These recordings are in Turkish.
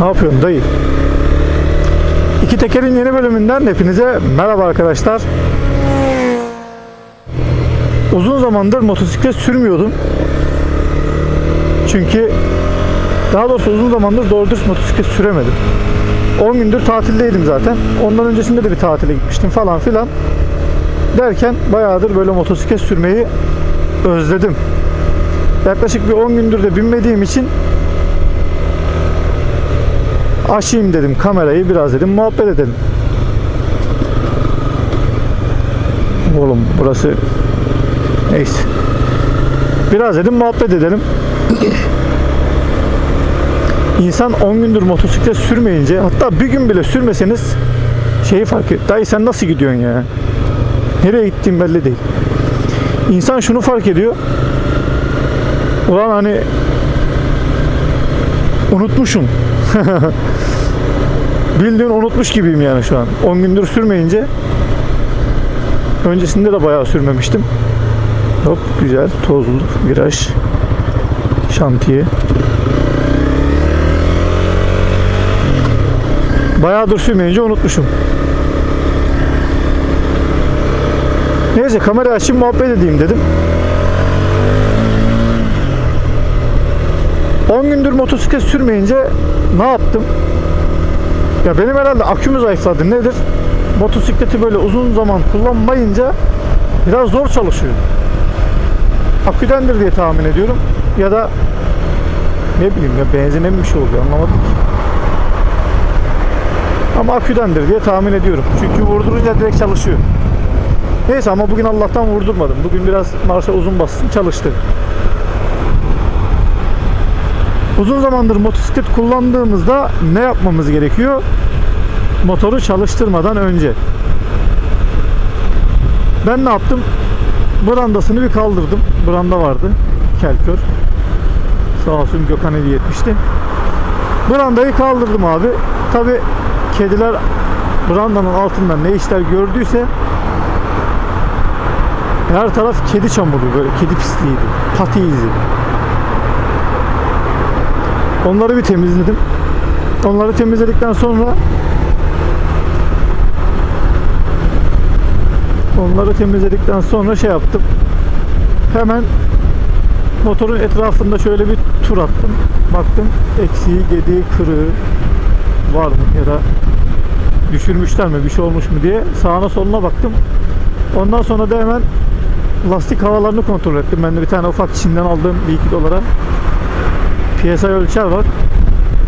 Ne yapıyorsun dayı? İki Teker'in yeni bölümünden hepinize merhaba arkadaşlar. Uzun zamandır motosiklet sürmüyordum. Çünkü daha doğrusu uzun zamandır doğru dürüst motosiklet süremedim. 10 gündür tatildeydim zaten. Ondan öncesinde de bir tatile gitmiştim falan filan. Derken bayağıdır böyle motosiklet sürmeyi özledim. Yaklaşık bir 10 gündür de binmediğim için açayım dedim kamerayı biraz dedim muhabbet edelim. Oğlum burası neyse. Biraz dedim muhabbet edelim. İnsan 10 gündür motosiklet sürmeyince hatta bir gün bile sürmeseniz şeyi fark et. Dayı sen nasıl gidiyorsun ya? Nereye gittiğin belli değil. İnsan şunu fark ediyor. Ulan hani unutmuşum. Bildiğin unutmuş gibiyim yani şu an. 10 gündür sürmeyince öncesinde de bayağı sürmemiştim. Hop güzel tozlu viraj şantiye. Bayağıdır sürmeyince unutmuşum. Neyse kamerayı açayım muhabbet edeyim dedim. 10 gündür motosiklet sürmeyince ne yaptım? Ya benim herhalde akümü zayıfladı. Nedir? Motosikleti böyle uzun zaman kullanmayınca biraz zor çalışıyor. Aküdendir diye tahmin ediyorum. Ya da ne bileyim ya benzine mi bir şey oluyor anlamadım ki. Ama aküdendir diye tahmin ediyorum. Çünkü vurdurunca direkt çalışıyor. Neyse ama bugün Allah'tan vurdurmadım. Bugün biraz marşa uzun bastım çalıştı. Uzun zamandır motosiklet kullandığımızda ne yapmamız gerekiyor? Motoru çalıştırmadan önce. Ben ne yaptım? Brandasını bir kaldırdım. Branda vardı. Kelkör. Sağ olsun Gökhan hediye etmişti. Brandayı kaldırdım abi. Tabi kediler brandanın altından ne işler gördüyse her taraf kedi çamuru böyle kedi pisliğiydi. Pati izi. Onları bir temizledim. Onları temizledikten sonra onları temizledikten sonra şey yaptım. Hemen motorun etrafında şöyle bir tur attım. Baktım eksiği, gediği, kırığı var mı ya da düşürmüşler mi, bir şey olmuş mu diye sağına soluna baktım. Ondan sonra da hemen lastik havalarını kontrol ettim. Ben de bir tane ufak Çin'den aldığım 1-2 dolara PSI ölçer var.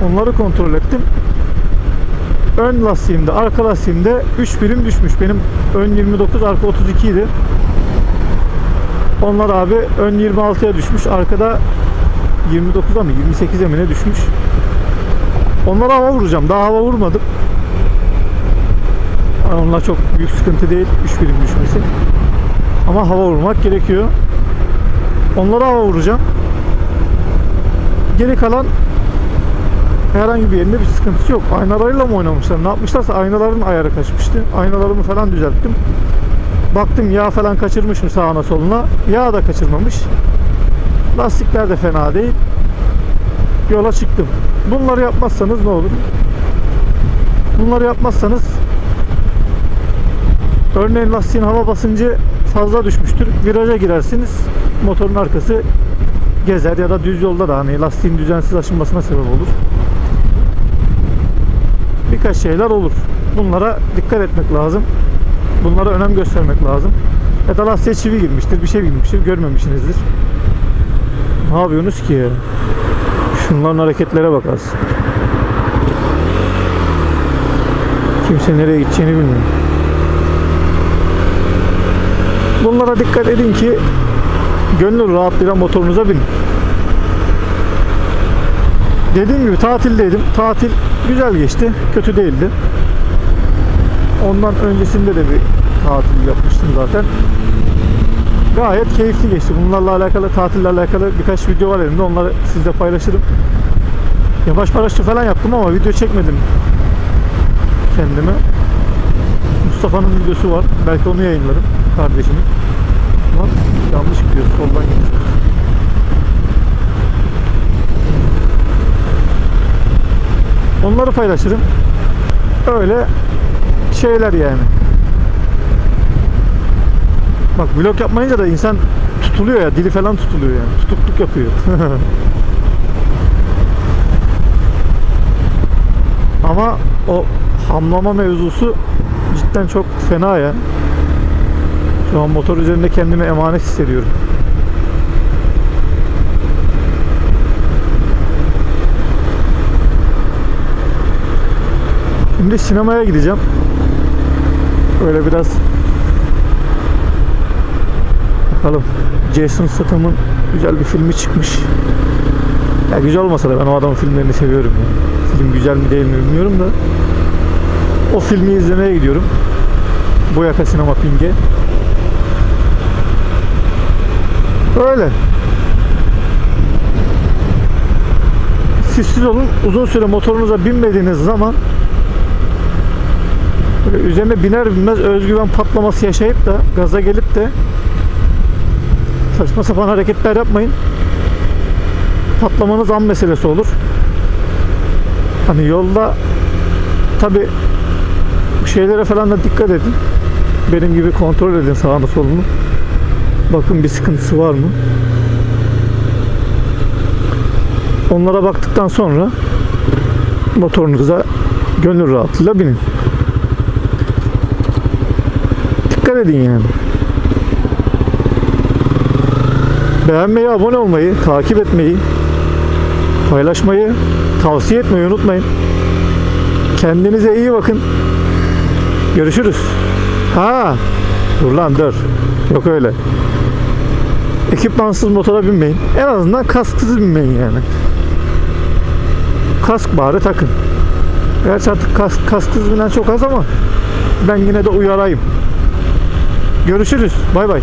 Onları kontrol ettim. Ön lastiğimde, arka lastiğimde 3 birim düşmüş. Benim ön 29, arka 32 idi. Onlar abi ön 26'ya düşmüş. Arkada 29'a mı 28'e mi ne düşmüş. Onlara hava vuracağım. Daha hava vurmadım. Onlar çok büyük sıkıntı değil. 3 birim düşmesi. Ama hava vurmak gerekiyor. Onlara hava vuracağım. Geri kalan herhangi bir yerinde bir sıkıntısı yok. Aynalarıyla mı oynamışlar? Ne yapmışlarsa aynaların ayarı kaçmıştı. Aynalarımı falan düzelttim. Baktım yağ falan kaçırmış mı sağına soluna. Yağ da kaçırmamış. Lastikler de fena değil. Yola çıktım. Bunları yapmazsanız ne olur? Bunları yapmazsanız örneğin lastiğin hava basıncı fazla düşmüştür. Viraja girersiniz. Motorun arkası gezer ya da düz yolda da hani lastiğin düzensiz aşınmasına sebep olur. Birkaç şeyler olur. Bunlara dikkat etmek lazım. Bunlara önem göstermek lazım. Ya da lastiğe çivi girmiştir, bir şey girmiştir, görmemişsinizdir. Ne yapıyorsunuz ki? Şunların hareketlere bak az. Kimse nereye gideceğini bilmiyor. Bunlara dikkat edin ki gönül rahatlığıyla motorunuza binin. Dediğim gibi tatildeydim. Tatil güzel geçti. Kötü değildi. Ondan öncesinde de bir tatil yapmıştım zaten. Gayet keyifli geçti. Bunlarla alakalı, tatille alakalı birkaç video var elimde. Onları sizle paylaşırım. Yavaş paraşütü falan yaptım ama video çekmedim kendime. Mustafa'nın videosu var. Belki onu yayınlarım kardeşimin. Bak Onları paylaşırım. Öyle şeyler yani. Bak vlog yapmayınca da insan tutuluyor ya. Dili falan tutuluyor yani. Tutukluk yapıyor. Ama o hamlama mevzusu cidden çok fena ya. Şu an motor üzerinde kendimi emanet hissediyorum. Şimdi sinemaya gideceğim. Öyle biraz bakalım. Jason Statham'ın güzel bir filmi çıkmış. Ya güzel olmasa da ben o adamın filmlerini seviyorum ya. Film güzel mi değil mi bilmiyorum da. O filmi izlemeye gidiyorum. Boyaka Sinema Ping'e. Öyle. Siz olun. Uzun süre motorunuza binmediğiniz zaman böyle üzerine biner binmez özgüven patlaması yaşayıp da gaza gelip de saçma sapan hareketler yapmayın. Patlamanız an meselesi olur. Hani yolda tabi şeylere falan da dikkat edin. Benim gibi kontrol edin sağını solunu. Bakın bir sıkıntısı var mı? Onlara baktıktan sonra motorunuza gönül rahatlığıyla binin. Dikkat edin yani. Beğenmeyi, abone olmayı, takip etmeyi, paylaşmayı, tavsiye etmeyi unutmayın. Kendinize iyi bakın. Görüşürüz. Ha, dur lan dur. Yok öyle. Ekipmansız motora binmeyin. En azından kasksız binmeyin yani. Kask bari takın. Gerçi artık kask, kasksız binen çok az ama ben yine de uyarayım. Görüşürüz. Bay bay.